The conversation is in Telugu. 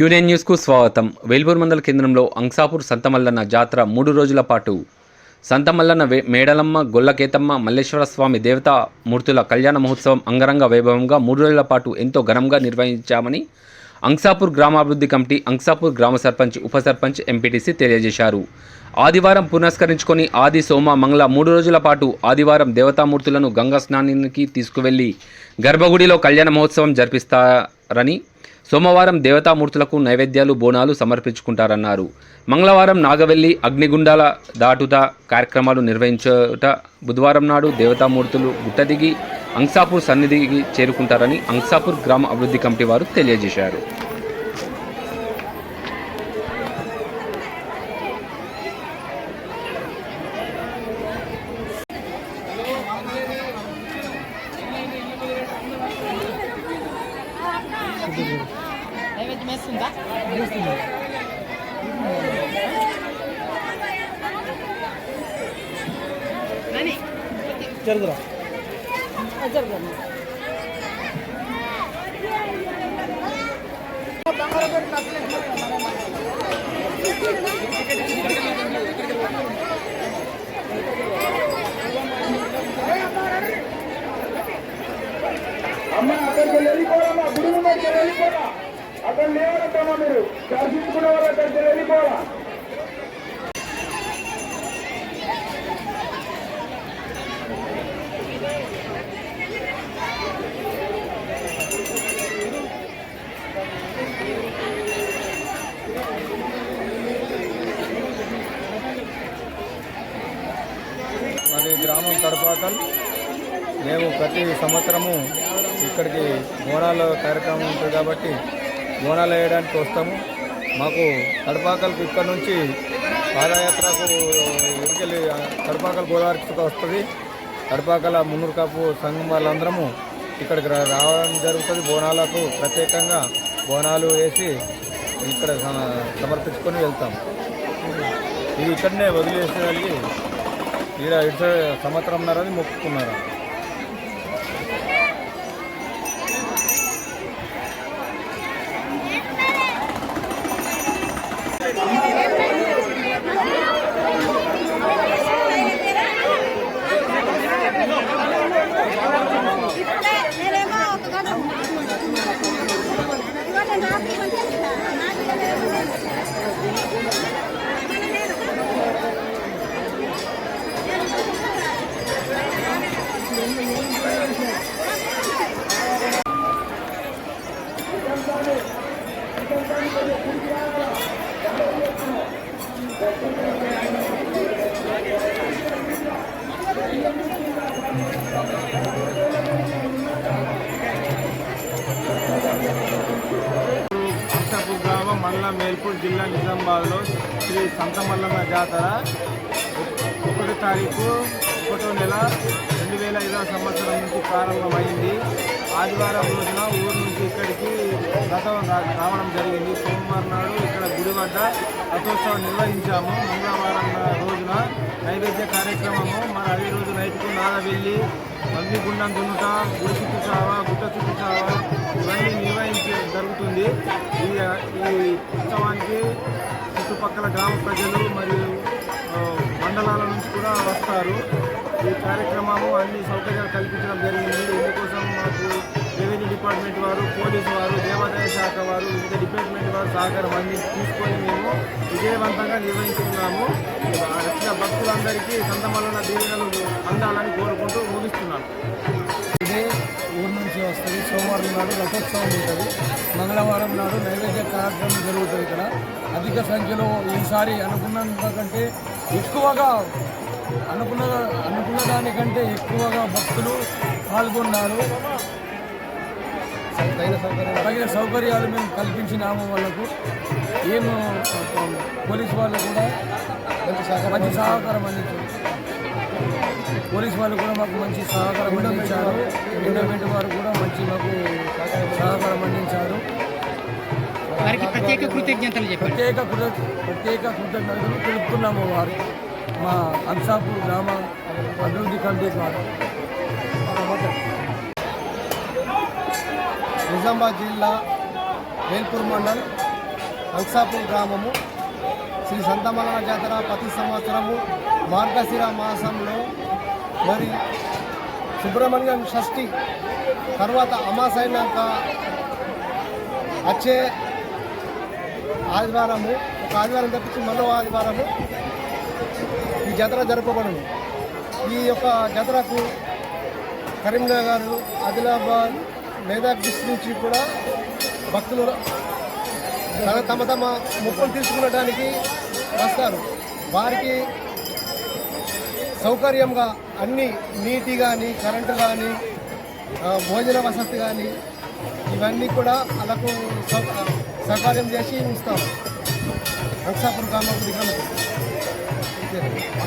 క్యూనెన్ న్యూస్కు స్వాగతం. వేల్పూర్ మండల కేంద్రంలో అంసాపూర్ సంతమల్లన్న జాతర మూడు రోజుల పాటు. సంతమల్లన్న వే- మేడలమ్మ గొల్లకేతమ్మ మల్లేశ్వర స్వామి దేవతా మూర్తుల కళ్యాణ మహోత్సవం అంగరంగ వైభవంగా మూడు రోజుల పాటు ఎంతో ఘనంగా నిర్వహించామని అంసాపూర్ గ్రామాభివృద్ధి కమిటీ అంసాపూర్ గ్రామ సర్పంచ్ ఉప సర్పంచ్ ఎంపీటీసీ తెలియజేశారు. ఆదివారం పునస్కరించుకొని ఆది సోమ మంగళ మూడు రోజుల పాటు ఆదివారం దేవతామూర్తులను గంగా స్నానానికి తీసుకువెళ్ళి గర్భగుడిలో కళ్యాణ మహోత్సవం జరిపిస్తారని సోమవారం దేవతామూర్తులకు నైవేద్యాలు బోనాలు సమర్పించుకుంటారన్నారు. మంగళవారం నాగవెల్లి అగ్నిగుండాల దాటుట కార్యక్రమాలు నిర్వహించుట బుధవారం నాడు దేవతామూర్తులు గుట్టదిగి అంసాపూర్ సన్నిధికి చేరుకుంటారని అంసాపూర్ గ్రామ అభివృద్ధి కమిటీ వారు తెలియజేశారు. వేస్తుందా నాని. జరుగురా. అమ్మ అక్కడికి వెళ్ళిపోవాలమ్మా గుడి ముందరికి వెళ్ళిపోరా. అక్కడ లేవనమ్మా మీరు దర్శించుకునే వాళ్ళు అక్కడికి వెళ్ళిపోవాలా. మాది గ్రామం తడపాకల్ మేము ప్రతి సంవత్సరము ఇక్కడికి బోనాల కార్యక్రమం ఉంటుంది కాబట్టి బోనాలు వేయడానికి వస్తాము. మాకు తడపాకల్కి ఇక్కడ నుంచి పాదయాత్రకు ఇటుకెళ్ళి తడపాకల్ గోదావరికి వస్తుంది. తడపాకల మున్నూరు కాపు సంఘం వాళ్ళందరము ఇక్కడికి రావడం జరుగుతుంది. బోనాలకు ప్రత్యేకంగా బోనాలు వేసి ఇక్కడ సమర్పించుకొని వెళ్తాం. ఇది ఇక్కడనే వదిలేసేదానికి ఇక్కడ ఇటు సంవత్సరంన్నరది మొక్కుకున్నారు. నేనేమో ఒక గ్రామం మండలం మేల్పూర్ జిల్లా నిజామాబాద్లో శ్రీ సంతమల్లమ్మ జాతర. ఒకటో తారీఖు ఒకటో నెల రెండు వేల ఐదవ సంవత్సరం నుంచి ప్రారంభమైంది. ఆదివారం రోజున ఊరు నుంచి ఇక్కడికి రథం రావడం జరిగింది. సోమవారం నాడు ఇక్కడ గుడి వద్ద రథోత్సవం నిర్వహించాము. మంగళవారం రోజున నైవేద్య కార్యక్రమము. మన అదే రోజు నైట్కు నాదవెల్లి అగ్నిగుండం దున్నుట గుడి చుట్టూ చావా గుట్ట చుట్టూ చావా ఇవన్నీ నిర్వహించి జరుగుతుంది. ఈ ఈ ఉత్సవానికి చుట్టుపక్కల గ్రామ ప్రజలు మరియు మండలాల నుంచి కూడా వస్తారు. ఈ కార్యక్రమము అన్ని సౌకర్యాలు కల్పించడం జరిగింది. ఇందుకోసం మాకు రెవెన్యూ డిపార్ట్మెంట్ వారు పోలీసు వారు దేవాదాయ శాఖ వారు వివిధ డిపార్ట్మెంట్ వారు సహకారం అన్ని తీసుకొని మేము విజయవంతంగా నిర్వహించుకున్నాము వచ్చిన భక్తులందరికీ సంతమల్లన దీవెనలు అందాలని కోరుకుంటూ ముగిస్తున్నాను. ఇదే ఊరు నుంచి వస్తుంది. సోమవారం నాడు రథోత్సవం ఉంటుంది. మంగళవారం నాడు నైవేద్య కార్యక్రమం జరుగుతుంది ఇక్కడ. అధిక సంఖ్యలో ఈసారి అనుకున్నంత కంటే ఎక్కువగా అనుకున్న అనుకున్న దానికంటే ఎక్కువగా భక్తులు పాల్గొన్నారు. తగిన సౌకర్యాలు. మేము కల్పించినాము వాళ్ళకు. ఏము పోలీస్ వాళ్ళు కూడా మంచి సహకారం అందించారు. పోలీస్ వాళ్ళు కూడా మాకు మంచి సహకారం అందించారు. ఎండోమెంట్ వారు కూడా మంచి మాకు సహకారం అందించారు. వారికి ప్రత్యేక కృతజ్ఞతలు ప్రత్యేక కృత ప్రత్యేక కృతజ్ఞతలు తెలుపుతున్నాము వారికి. మా అంసాపూర్ గ్రామ అభివృద్ధి కమిటీ ద్వారా. నిజామాబాద్ జిల్లా వేల్పూర్ మండల్ అంసాపూర్ గ్రామము. శ్రీ సంతమలన జాతర ప్రతి సంవత్సరము మార్గశిర మాసంలో మరి సుబ్రహ్మణ్యం షష్ఠి తర్వాత అమాస వచ్చే ఆదివారము ఒక ఆదివారం తప్పించి మరో ఆదివారము జాతర జరపబడును. ఈ యొక్క జాతరకు కరీంనగర్ ఆదిలాబాద్ మేదాక్ డిస్ట్రిక్ట్ నుంచి కూడా భక్తులు తమ- తమ తమ మొక్కులు తీసుకునడానికి వస్తారు. వారికి సౌకర్యంగా అన్ని నీటి కానీ కరెంటు కానీ భోజన వసతి కానీ ఇవన్నీ కూడా వాళ్ళకు సౌకర్యం చేసి ఉంచుతాం అంసాపూర్ గ్రామం